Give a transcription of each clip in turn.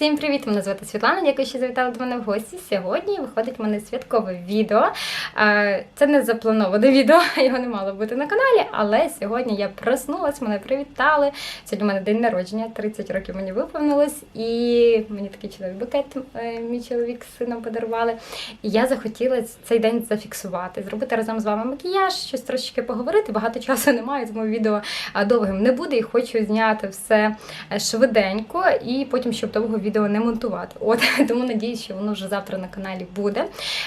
Всім привіт! Мене звати Світлана. Дякую, що завітали до мене в гості. Сьогодні виходить в мене святкове відео. Е, Це не заплановане відео, його не мало бути на каналі, але сьогодні я проснулась, мене привітали. Сьогодні у мене день народження, 30 років мені виповнилось, і мені такий чудовий букет е, мій чоловік з сином подарували. І я захотіла цей день зафіксувати, зробити разом з вами макіяж, щось трошечки поговорити. Багато часу немає, тому відео довгим не буде і хочу зняти все е, швиденько і потім, щоб довго відео не монтувати. От тому надіюсь, що воно вже завтра на каналі буде.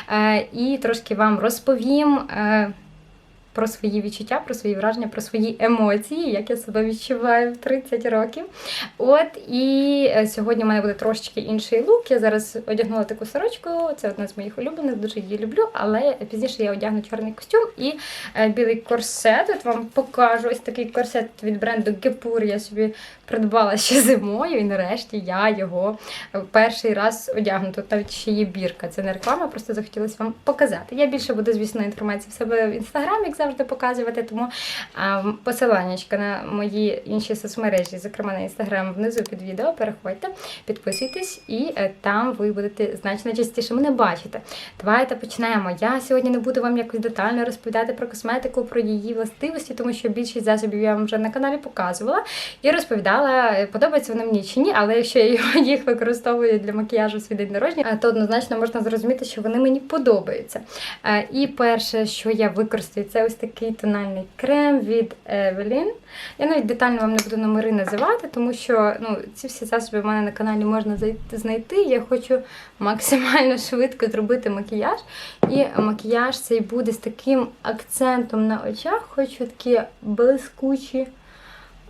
Е, і трошки вам розповім. Е, про свої відчуття, про свої враження, про свої емоції, як я себе відчуваю в 30 років. От і е, сьогодні в мене буде трошечки інший лук. Я зараз одягнула таку сорочку, це одна з моїх улюблених, дуже її люблю, але пізніше я одягну чорний костюм і е, білий корсет. От вам покажу ось такий корсет від бренду Gepur. Я собі придбала ще зимою, і нарешті я його перший раз одягну. Тут навіть ще є бірка. Це не реклама, просто захотілося вам показати. Я більше буду, звісно, інформації в себе в інстаграмі, завжди показувати. Тому а, посиланнячка на мої інші соцмережі, зокрема на інстаграм, внизу під відео. Переходьте, підписуйтесь, і е, там ви будете значно частіше мене бачити. Давайте почнемо. Я сьогодні не буду вам якось детально розповідати про косметику, про її властивості, тому що більшість засобів я вам вже на каналі показувала і розповідала, е, подобається вони мені чи ні, але якщо я їх використовую для макіяжу свій день народження, е, то однозначно можна зрозуміти, що вони мені подобаються. І перше, що я використаю, це ось такий тональний крем від Evelyn. Я навіть детально вам не буду номери називати, тому що ну, ці всі засоби в мене на каналі можна знайти. Я хочу максимально швидко зробити макіяж. І макіяж цей буде з таким акцентом на очах. Хочу такі блискучі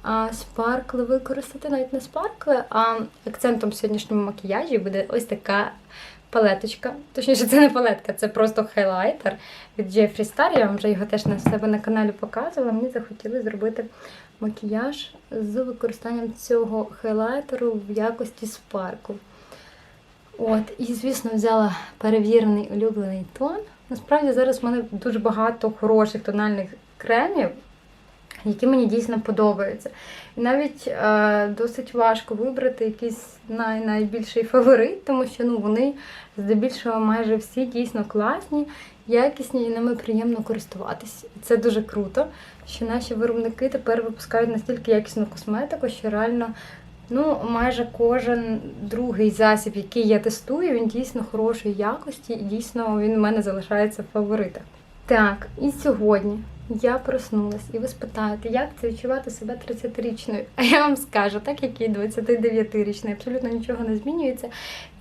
а, спаркли використати, навіть не спаркли, а акцентом в сьогоднішньому макіяжі буде ось така палеточка. Точніше, це не палетка, це просто хайлайтер від Jeffree Star. Я вам вже його теж на себе на каналі показувала. Мені захотіли зробити макіяж з використанням цього хайлайтеру в якості спарку. От, і, звісно, взяла перевірений улюблений тон. Насправді зараз в мене дуже багато хороших тональних кремів, які мені дійсно подобаються. І навіть е, досить важко вибрати якийсь най- найбільший фаворит, тому що ну, вони здебільшого майже всі дійсно класні, якісні і ними приємно користуватись. І це дуже круто, що наші виробники тепер випускають настільки якісну косметику, що реально. Ну, майже кожен другий засіб, який я тестую, він дійсно хорошої якості, і дійсно він у мене залишається в фаворитах. Так, і сьогодні я проснулась, і ви спитаєте, як це відчувати себе 30-річною? А я вам скажу, так як і 29-річною, абсолютно нічого не змінюється.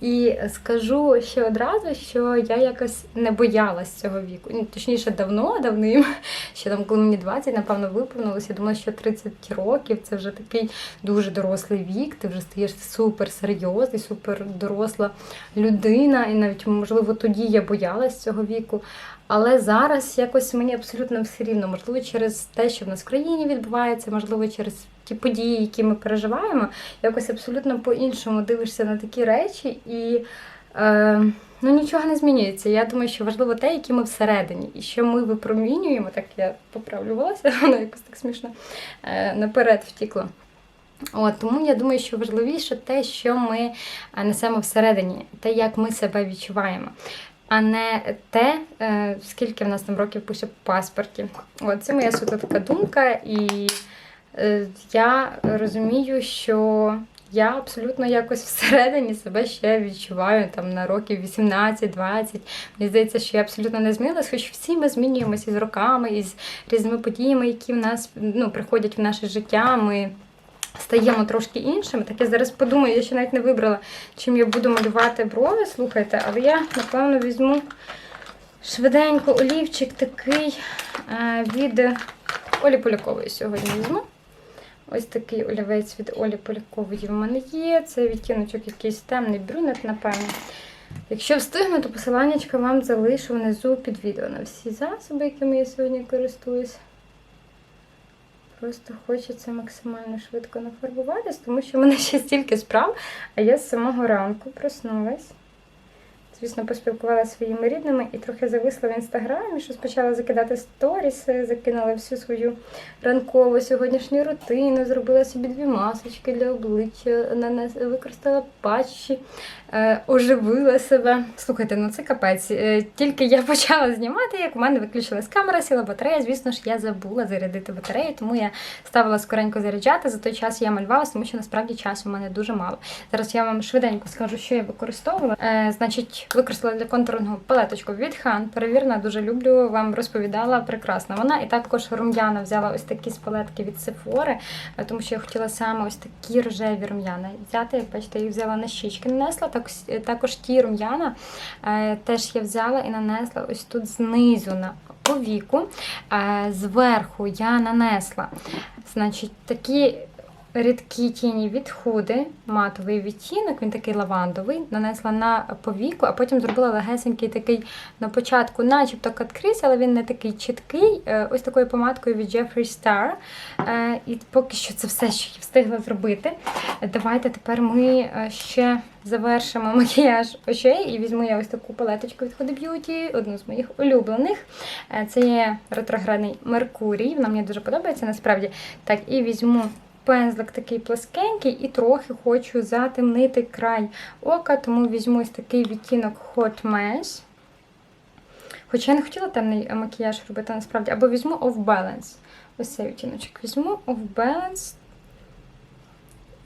І скажу ще одразу, що я якось не боялась цього віку. Ну, Точніше, давно, давним, ще там, коли мені 20, напевно, виповнилося. Я думала, що 30 років це вже такий дуже дорослий вік, ти вже стаєш супер серйозний, супер доросла людина. І навіть, можливо, тоді я боялась цього віку. Але зараз якось мені абсолютно все рівно. Можливо, через те, що в нас в країні відбувається, можливо, через ті події, які ми переживаємо, якось абсолютно по-іншому дивишся на такі речі і. Е, Ну, нічого не змінюється. Я думаю, що важливо те, які ми всередині, і що ми випромінюємо, так я поправлю волосся, воно якось так смішно е, наперед втікло. От, тому я думаю, що важливіше те, що ми е, несемо всередині, те, як ми себе відчуваємо, а не те, е, скільки в нас там років пише в паспорті. От, це моя суто така думка, і е, я розумію, що я абсолютно якось всередині себе ще відчуваю там на років 18-20. Мені здається, що я абсолютно не змінилась, хоч всі ми змінюємося з роками, із різними подіями, які в нас ну, приходять в наше життя. Ми стаємо трошки іншими. Так я зараз подумаю, я ще навіть не вибрала, чим я буду малювати брови, слухайте, але я, напевно, візьму швиденько олівчик такий е, від Олі Полякової сьогодні візьму. Ось такий олівець від Олі Полякової в мене є. Це відтіночок якийсь темний брюнет, напевно. Якщо встигну, то посиланнячка вам залишу внизу під відео на всі засоби, якими я сьогодні користуюсь. Просто хочеться максимально швидко нафарбуватись, тому що в мене ще стільки справ, а я з самого ранку проснулась. звісно, поспілкувалася своїми рідними і трохи зависла в інстаграмі, що почала закидати сторіси, закинула всю свою ранкову сьогоднішню рутину, зробила собі дві масочки для обличчя, використала патчі, оживила себе. Слухайте, ну це капець. Е, Тільки я почала знімати, як у мене виключилась камера, сіла батарея. Звісно ж, я забула зарядити батарею, тому я ставила скоренько заряджати. За той час я малювалася, тому що насправді часу у мене дуже мало. Зараз я вам швиденько скажу, що я використовувала. Е, значить, використала для контурного палеточку від Хан. Перевірна, дуже люблю. Вам розповідала. Прекрасна вона. І також рум'яна взяла ось такі з палетки від е, тому що я хотіла саме ось такі рожеві рум'яна взяти. Бачите, їх взяла на щічки, нанесла. Так, також ті рум'яна е, теж я взяла і нанесла ось тут знизу на повіку. Е, зверху я нанесла значить, такі рідкі тіні від худи, матовий відтінок, він такий лавандовий, нанесла на повіку, а потім зробила легесенький такий на початку, начебто каткріс, але він не такий чіткий. Е, Ось такою помадкою від Jeffree Star. Е, І поки що це все, що я встигла зробити. Давайте тепер ми е, ще завершимо макіяж очей і візьму я ось таку палеточку від Huda Beauty, одну з моїх улюблених. Це є ретроградний Меркурій. Вона мені дуже подобається насправді. Так, і візьму пензлик такий плоскенький і трохи хочу затемнити край ока, тому візьму ось такий відтінок Hot Mess. Хоча я не хотіла темний макіяж робити насправді, або візьму Off Balance. Ось цей відтіночок візьму Off Balance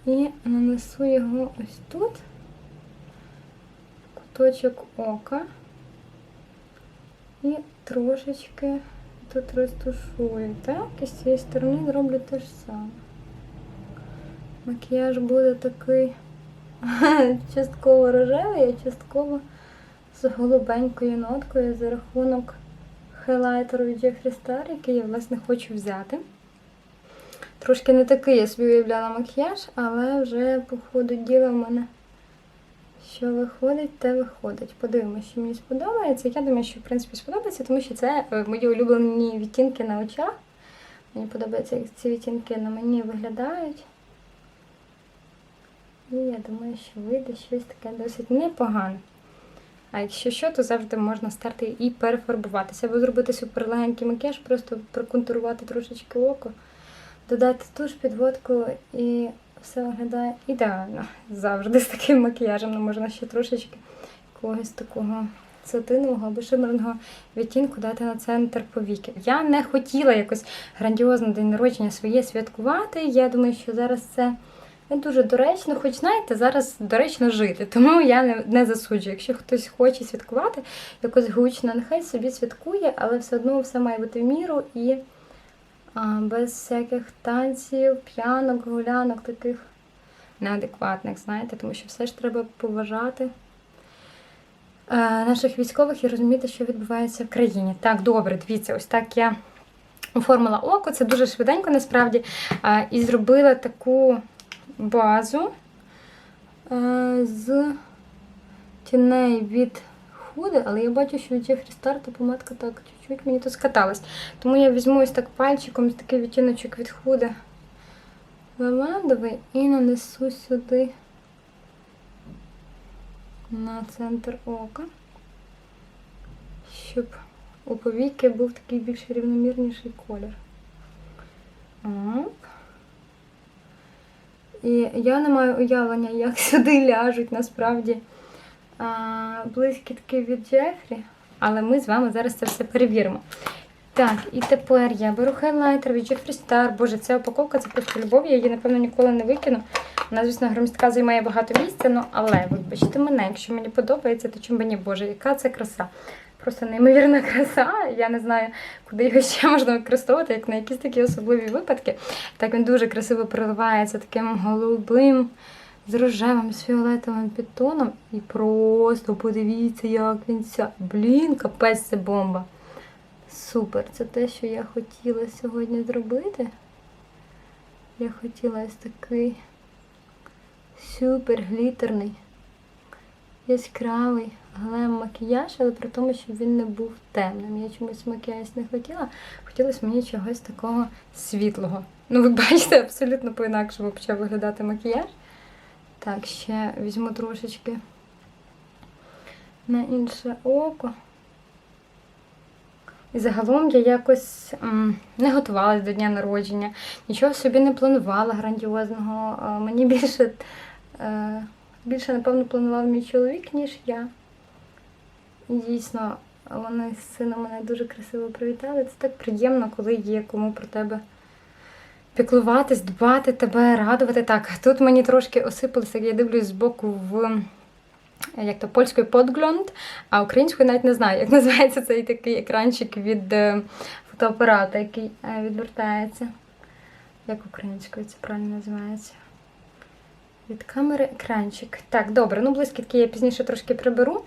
і нанесу його ось тут, куточок ока. І трошечки тут розтушую, так? І з цієї сторони зроблю те ж саме. Макіяж буде такий частково рожевий, а частково з голубенькою ноткою за рахунок хайлайтеру від Jeffree Star, який я, власне, хочу взяти. Трошки не такий я собі уявляла макіяж, але вже по ходу діла в мене що виходить, те виходить. Подивимося, що мені сподобається. Я думаю, що в принципі сподобається, тому що це е, мої улюблені відтінки на очах. Мені подобається, як ці відтінки на мені виглядають. І я думаю, що вийде щось таке досить непогане. А якщо що, то завжди можна стерти і перефарбуватися, або зробити суперлегенький макіяж, просто проконтурувати трошечки око, додати туш, підводку і все виглядає ідеально. Завжди з таким макіяжем. Ну, можна ще трошечки якогось такого сатинового або шимерного відтінку дати на центр повіки. Я не хотіла якось грандіозно день народження своє святкувати. Я думаю, що зараз це не дуже доречно, хоч знаєте, зараз доречно жити, тому я не, не засуджую. Якщо хтось хоче святкувати якось гучно, нехай собі святкує, але все одно все має бути в міру і а, без всяких танців, п'янок, гулянок, таких неадекватних, знаєте, тому що все ж треба поважати. е, Наших військових і розуміти, що відбувається в країні. Так, добре, дивіться, ось так я оформила око. Це дуже швиденько насправді. І зробила таку базу е, з тіней від худи, але я бачу, що від Jeffree Star та помадка так чуть-чуть мені тут скаталась. Тому я візьму ось так пальчиком такий відтіночок від худи лавандовий і нанесу сюди на центр ока, щоб у повіки був такий більш рівномірніший колір. Так. І я не маю уявлення, як сюди ляжуть насправді а, блискітки від Джефрі, але ми з вами зараз це все перевіримо. Так, і тепер я беру хайлайтер від Jeffree Star. Боже, ця упаковка це просто любов, я її, напевно, ніколи не викину. Вона, звісно, громістка займає багато місця, ну але вибачте мене, якщо мені подобається, то чим би ні, Боже, яка це краса. Просто неймовірна краса. Я не знаю, куди його ще можна використовувати, як на якісь такі особливі випадки. Так він дуже красиво проливається таким голубим, з рожевим, з фіолетовим підтоном. І просто подивіться, як він ся. Блін, капець це бомба. Супер, це те, що я хотіла сьогодні зробити. Я хотіла ось такий супер глітерний, яскравий глем макіяж, але при тому, щоб він не був темним. Я чомусь макіяж не хотіла. Хотілося мені чогось такого світлого. Ну, ви бачите, абсолютно по-інакшому почав виглядати макіяж. Так, ще візьму трошечки на інше око. І загалом я якось м, не готувалась до дня народження, нічого собі не планувала грандіозного. Мені більше, е, більше, напевно, планував мій чоловік, ніж я. І дійсно, вони з сином мене дуже красиво привітали. Це так приємно, коли є кому про тебе піклуватись, дбати тебе, радувати. Так, тут мені трошки осипалося, я дивлюсь збоку в як то польською подглонд, а українською навіть не знаю, як називається цей такий екранчик від е, фотоапарата, який е, відвертається. Як українською це правильно називається? Від камери екранчик. Так, добре, ну блискітки я пізніше трошки приберу.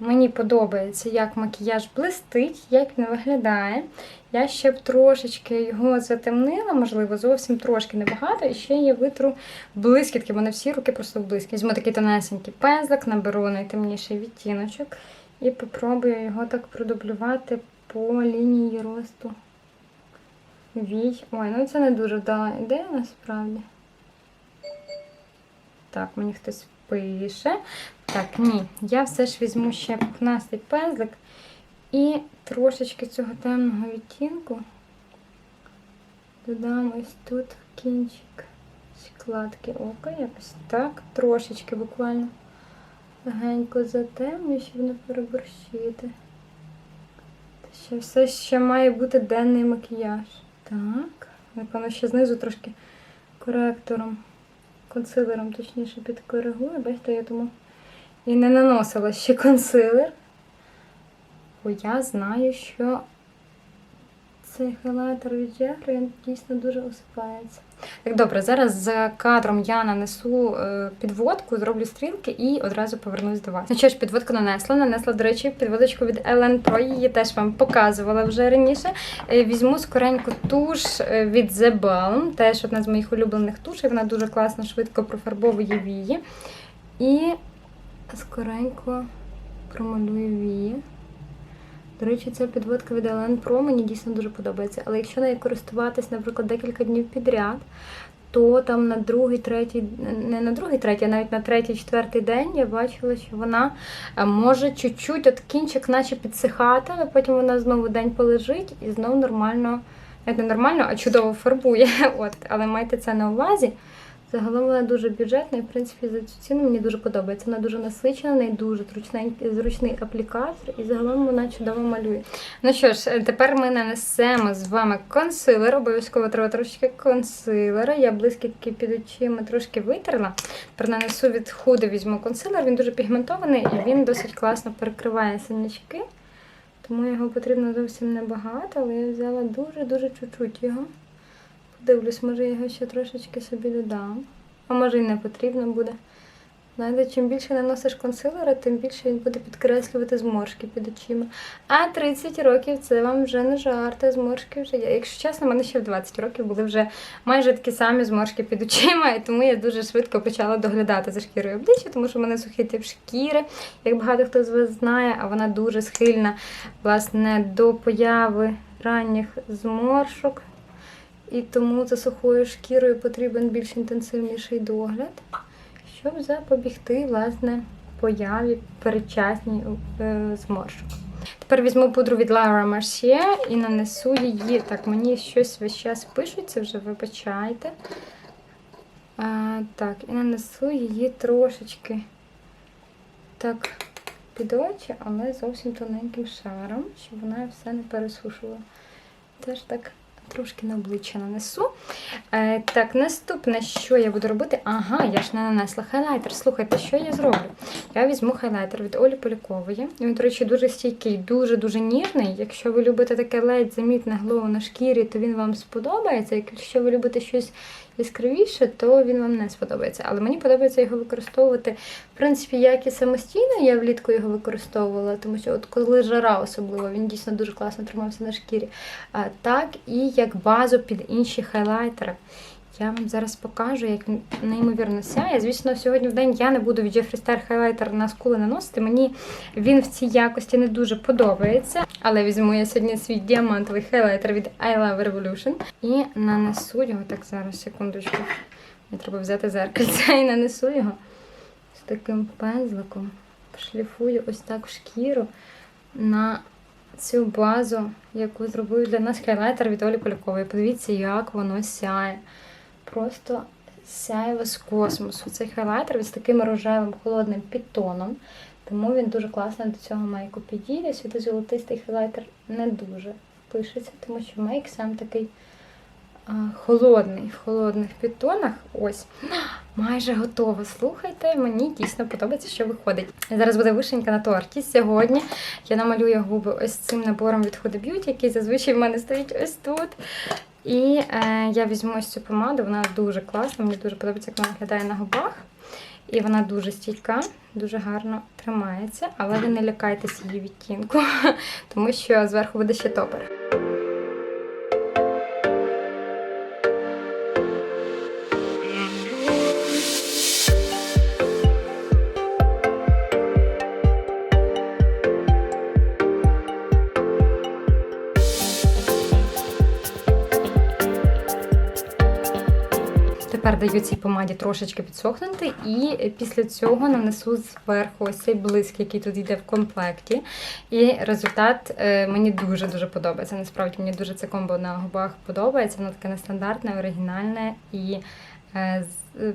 Мені подобається, як макіяж блистить, як він виглядає. Я ще б трошечки його затемнила, можливо, зовсім трошки небагато. І ще я витру блискітки, бо не всі руки просто в. Візьму такий тонесенький пензлик, наберу найтемніший відтіночок і попробую його так продублювати по лінії росту вій. Ой, ну це не дуже вдала ідея насправді. Так, мені хтось пише. Так, ні, я все ж візьму ще пухнастий пензлик і трошечки цього темного відтінку додам ось тут кінчик складки ока, якось так, трошечки буквально легенько затемню, щоб не переборщити. Ще все ще має бути денний макіяж. Так, напевно, ще знизу трошки коректором, консилером, точніше, підкоригую. Бачите, я тому і не наносила ще консилер. Бо я знаю, що цей хайлайтер від Jeffree, він дійсно дуже осипається. Так, добре, зараз за кадром я нанесу е, підводку, зроблю стрілки і одразу повернусь до вас. Ну що ж, підводку нанесла. Нанесла, до речі, підводочку від Ellen Pro, її теж вам показувала вже раніше. Е, Візьму скоренько туш е, від The Balm, теж одна з моїх улюблених тушей, вона дуже класно, швидко профарбовує вії. І скоренько промалюю вії. До речі, ця підводка від Ellen Pro мені дійсно дуже подобається. Але якщо нею користуватись, наприклад, декілька днів підряд, то там на другий, третій, не на другий, третій, а навіть на третій, четвертий день я бачила, що вона е, може чуть-чуть от кінчик наче підсихати, але потім вона знову день полежить і знову нормально, не нормально, а чудово фарбує. От, але майте це на увазі. Загалом вона дуже бюджетна і, в принципі, за цю ціну мені дуже подобається. Вона дуже насичена, неї дуже зручний аплікатор, і загалом вона чудово малює. Ну що ж, тепер ми нанесемо з вами консилер. Обов'язково треба трошки консилера. Я блискітки під очима трошки витерла. Тепер нанесу від худи візьму консилер. Він дуже пігментований і він досить класно перекриває синячки. Тому його потрібно зовсім небагато, але я взяла дуже-дуже чуть-чуть його. Дивлюсь, може я його ще трошечки собі додам. А може і не потрібно буде. Знаєте, чим більше наносиш консилера, тим більше він буде підкреслювати зморшки під очима. А 30 років це вам вже не жарти, зморшки вже є. Якщо чесно, в мене ще в 20 років були вже майже такі самі зморшки під очима, і тому я дуже швидко почала доглядати за шкірою обличчя, тому що в мене сухий тип шкіри, як багато хто з вас знає, а вона дуже схильна власне до появи ранніх зморшок. І тому за сухою шкірою потрібен більш інтенсивніший догляд, щоб запобігти власне появі передчасній е, зморшок. Тепер візьму пудру від Laura Mercier і нанесу її. Так, мені щось весь час пишеться вже, вибачайте. А, так, і нанесу її трошечки так під очі, але зовсім тоненьким шаром, щоб вона все не пересушувала. Теж так трошки на обличчя нанесу. Е, так, наступне, що я буду робити? Ага, я ж не нанесла хайлайтер. Слухайте, що я зроблю? Я візьму хайлайтер від Олі Полякової. Він, до речі, дуже стійкий, дуже-дуже ніжний. Якщо ви любите таке ледь замітне глоу на шкірі, то він вам сподобається. Якщо ви любите щось яскравіше, то він вам не сподобається. Але мені подобається його використовувати, в принципі, як і самостійно, я влітку його використовувала, тому що от коли жара особливо, він дійсно дуже класно тримався на шкірі. Так і як базу під інші хайлайтери. Я вам зараз покажу, як він неймовірно сяє. Звісно, сьогодні в день я не буду від Jeffree Star хайлайтер на скули наносити. Мені він в цій якості не дуже подобається. Але візьму я сьогодні свій діамантовий хайлайтер від I Love Revolution і нанесу його. Так, зараз, секундочку. Мені треба взяти зеркальце і нанесу його з таким пензликом. шліфую ось так шкіру на цю базу, яку зробив для нас хайлайтер від Олі Полякової. Подивіться, як воно сяє. Просто сяєво з космосу. Цей хайлайтер з таким рожевим холодним підтоном. Тому він дуже класно до цього мейку підійде. Сюди золотистий хайлайтер не дуже пишеться, тому що мейк сам такий а, холодний, в холодних підтонах. Ось. Майже готово. Слухайте, мені дійсно подобається, що виходить. Зараз буде вишенька на торті. Сьогодні я намалюю губи ось цим набором від Huda Beauty, який зазвичай в мене стоїть ось тут. І е, я візьму ось цю помаду, вона дуже класна, мені дуже подобається, як вона виглядає на губах. І вона дуже стійка, дуже гарно тримається, але ви не лякайтесь її відтінку, тому що зверху буде ще топер. Тепер даю цій помаді трошечки підсохнути, і після цього нанесу зверху ось цей блиск, який тут йде в комплекті. І результат е, мені дуже-дуже подобається. Насправді мені дуже це комбо на губах подобається. Воно таке нестандартне, оригінальне і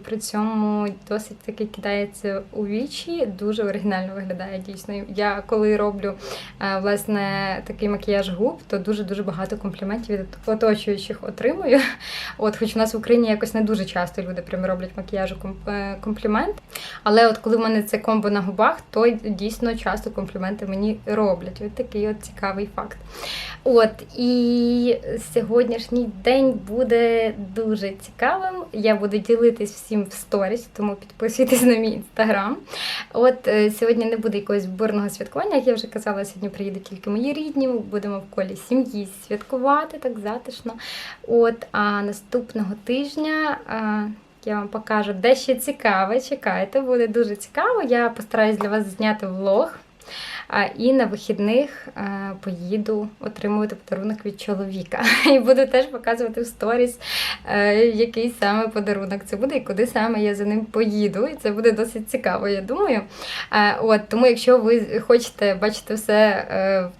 при цьому досить таки кидається у вічі, дуже оригінально виглядає дійсно. Я коли роблю е, власне такий макіяж губ, то дуже-дуже багато компліментів від оточуючих отримую. От, хоч у нас в Україні якось не дуже часто люди прямо роблять макіяжу е, комплімент. Але от коли в мене це комбо на губах, то дійсно часто компліменти мені роблять. Ось такий от цікавий факт. От і сьогоднішній день буде дуже цікавим. Я буду ділитись всім в сторіс, тому підписуйтесь на мій інстаграм. От е, сьогодні не буде якогось бурного святкування, як я вже казала, сьогодні приїдуть тільки мої рідні. Будемо в колі сім'ї святкувати так затишно. От, а наступного тижня. е, я вам покажу дещо цікаве. Чекайте, буде дуже цікаво. Я постараюсь для вас зняти влог. А, І на вихідних е, поїду отримувати подарунок від чоловіка. І буду теж показувати в сторіс, е, який саме подарунок це буде і куди саме я за ним поїду. І це буде досить цікаво, я думаю. Е, От тому, якщо ви хочете бачити все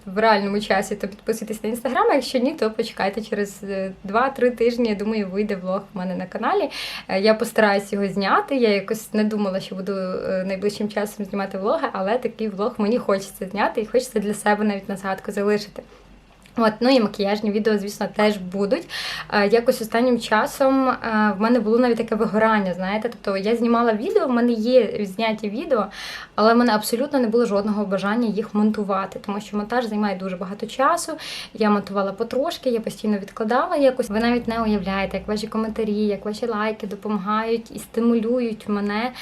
в реальному часі, то підписуйтесь на інстаграм. А якщо ні, то почекайте через е, 2-3 тижні. Я думаю, вийде влог в мене на каналі. Я постараюсь його зняти. Я якось не думала, що буду найближчим часом знімати влоги, але такий влог мені хочеться зняти і хочеться для себе навіть на згадку залишити. От, ну і макіяжні відео, звісно, теж будуть. Е, Якось останнім часом е, в мене було навіть таке вигорання, знаєте. Тобто я знімала відео, в мене є зняті відео, але в мене абсолютно не було жодного бажання їх монтувати, тому що монтаж займає дуже багато часу. Я монтувала потрошки, я постійно відкладала якось. Ви навіть не уявляєте, як ваші коментарі, як ваші лайки допомагають і стимулюють мене.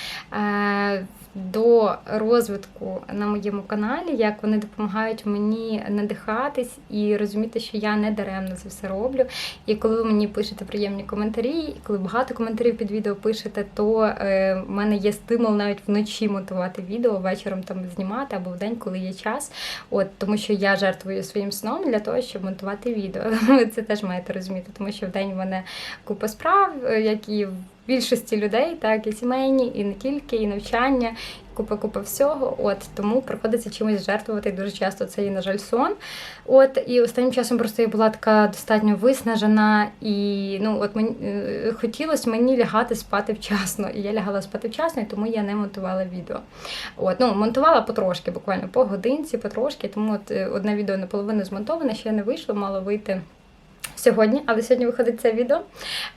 До розвитку на моєму каналі, як вони допомагають мені надихатись і розуміти, що я не даремно це все роблю. І коли ви мені пишете приємні коментарі, коли багато коментарів під відео пишете, то е, в мене є стимул навіть вночі монтувати відео, вечором там знімати або в день, коли є час. От тому що я жертвую своїм сном для того, щоб монтувати відео. Ви це теж маєте розуміти, тому що в день в мене купа справ, е, які більшості людей, так, і сімейні, і не тільки, і навчання, і купа-купа всього. От тому приходиться чимось жертвувати. Дуже часто це і, на жаль, сон. От і останнім часом просто я була така достатньо виснажена, і ну от мені е, хотілося мені лягати спати вчасно. І я лягала спати вчасно, і тому я не монтувала відео. От, ну монтувала потрошки, буквально по годинці, потрошки. Тому от е, одне відео наполовину змонтоване, ще не вийшло, мало вийти. Сьогодні, але сьогодні виходить це відео.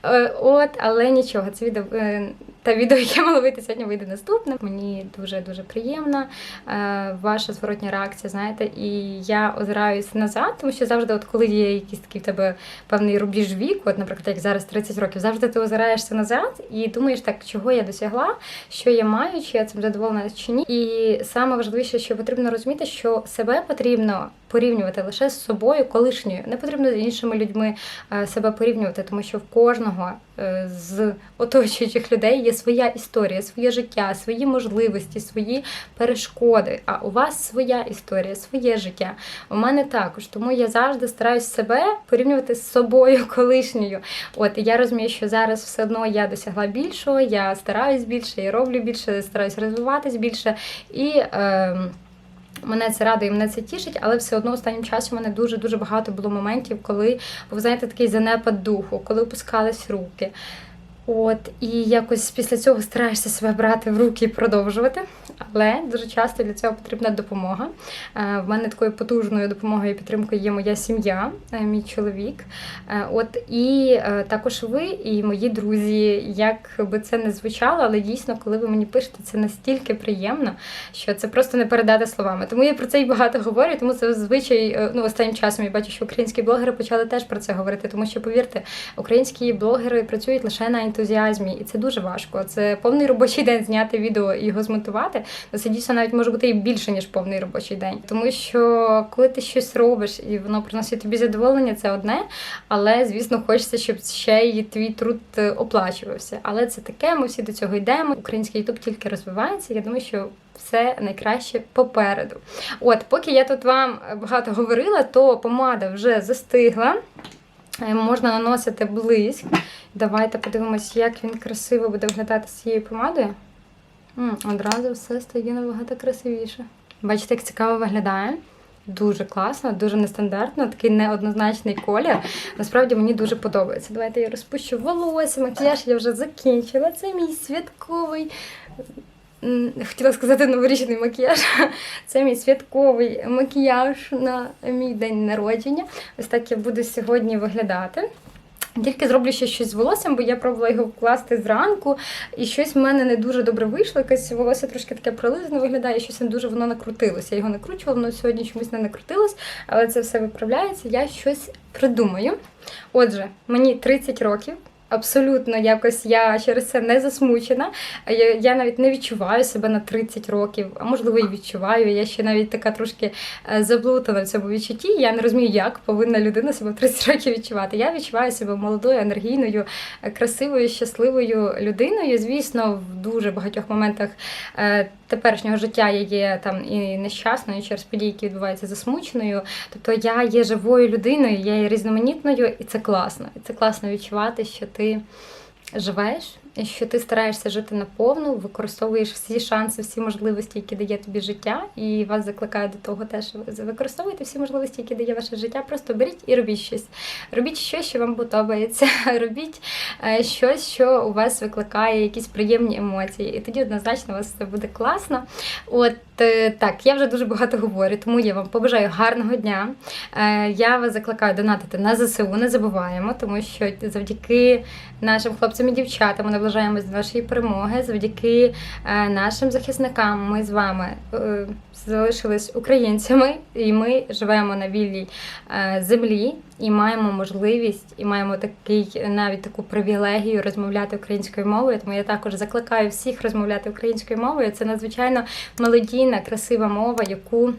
Е, От, але нічого, це відео е, та відео, яке мало вийти сьогодні, вийде наступне. Мені дуже дуже приємна е, ваша зворотня реакція. Знаєте, і я озираюсь назад, тому що завжди, от коли є якийсь такий в тебе певний рубіж віку, от, наприклад, як зараз 30 років, завжди ти озираєшся назад і думаєш, так чого я досягла, що я маю, чи я цим задоволена чи ні. І саме важливіше, що потрібно розуміти, що себе потрібно порівнювати лише з собою колишньою. Не потрібно з іншими людьми е, себе порівнювати, тому що в кожного е, з оточуючих людей є своя історія, своє життя, свої можливості, свої перешкоди. А у вас своя історія, своє життя. У мене також. Тому я завжди стараюсь себе порівнювати з собою колишньою. От я розумію, що зараз все одно я досягла більшого, я стараюсь більше, я роблю більше, стараюсь розвиватись більше. І е, Мене це радує, мене це тішить, але все одно останнім часом у мене дуже дуже багато було моментів, коли ви знаєте, такий занепад духу, коли опускались руки. От, і якось після цього стараєшся себе брати в руки і продовжувати. Але дуже часто для цього потрібна допомога. Е, В мене такою потужною допомогою і підтримкою є моя сім'я, е, мій чоловік. Е, От і також ви і мої друзі. Як би це не звучало, але дійсно, коли ви мені пишете, це настільки приємно, що це просто не передати словами. Тому я про це і багато говорю. Тому це зазвичай е, ну останнім часом я бачу, що українські блогери почали теж про це говорити. Тому що повірте, українські блогери працюють лише на ентузіазмі, і це дуже важко. Це повний робочий день зняти відео і його змонтувати. Ну, це дійсно навіть може бути і більше ніж повний робочий день. Тому що коли ти щось робиш і воно приносить тобі задоволення, це одне. Але звісно, хочеться, щоб ще й твій труд е, оплачувався. Але це таке. Ми всі до цього йдемо. Український ютуб тільки розвивається. Я думаю, що. Все найкраще попереду. От, поки я тут вам багато говорила, то помада вже застигла. Е, Можна наносити блиск. Давайте подивимось, як він красиво буде виглядати з цією помадою. М, Одразу все стає набагато красивіше. Бачите, як цікаво виглядає. Дуже класно, дуже нестандартно, такий неоднозначний колір. Насправді мені дуже подобається. Давайте я розпущу волосся, макіяж я вже закінчила. Це мій святковий. Хотіла сказати новорічний макіяж. Це мій святковий макіяж на мій день народження. Ось так я буду сьогодні виглядати. Тільки зроблю ще щось з волоссям, бо я пробувала його вкласти зранку, і щось в мене не дуже добре вийшло. Якесь волосся трошки таке прилизане виглядає, і щось не дуже воно накрутилося. Я його накручувала, воно сьогодні чомусь не накрутилось, але це все виправляється. Я щось придумаю. Отже, мені 30 років. Абсолютно якось я через це не засмучена. Я, я навіть не відчуваю себе на 30 років, а можливо і відчуваю. Я ще навіть така трошки е, заблутана в цьому відчутті. Я не розумію, як повинна людина себе в 30 років відчувати. Я відчуваю себе молодою, енергійною, е, красивою, щасливою людиною. Звісно, в дуже багатьох моментах е, теперішнього життя я є там і нещасною через події, які відбуваються засмученою. Тобто я є живою людиною, я є різноманітною, і це класно. І це класно відчувати, що ти живеш, і що ти стараєшся жити наповну, використовуєш всі шанси, всі можливості, які дає тобі життя, і вас закликаю до того теж використовуйте всі можливості, які дає ваше життя. Просто беріть і робіть щось. Робіть щось, що вам подобається. Робіть е, щось, що у вас викликає якісь приємні емоції. І тоді однозначно у вас все буде класно. От е, так, я вже дуже багато говорю, тому я вам побажаю гарного дня. Е, Я вас закликаю донатити на ЗСУ, не забуваємо, тому що завдяки нашим хлопцям і дівчатам наближаємось до нашої перемоги. Завдяки е, нашим захисникам ми з вами е, залишились українцями, і ми живемо на вільній е, землі. І маємо можливість, і маємо такий навіть таку привілегію розмовляти українською мовою. Тому я також закликаю всіх розмовляти українською мовою. Це надзвичайно мелодійна, красива мова, яку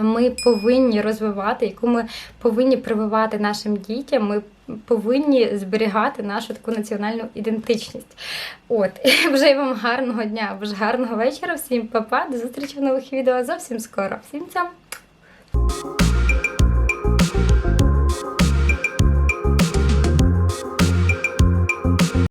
ми повинні розвивати, яку ми повинні прививати нашим дітям. Ми повинні зберігати нашу таку національну ідентичність. От, вже вам гарного дня, або ж гарного вечора. Всім па-па, до зустрічі в нових відео зовсім скоро. Всім цям!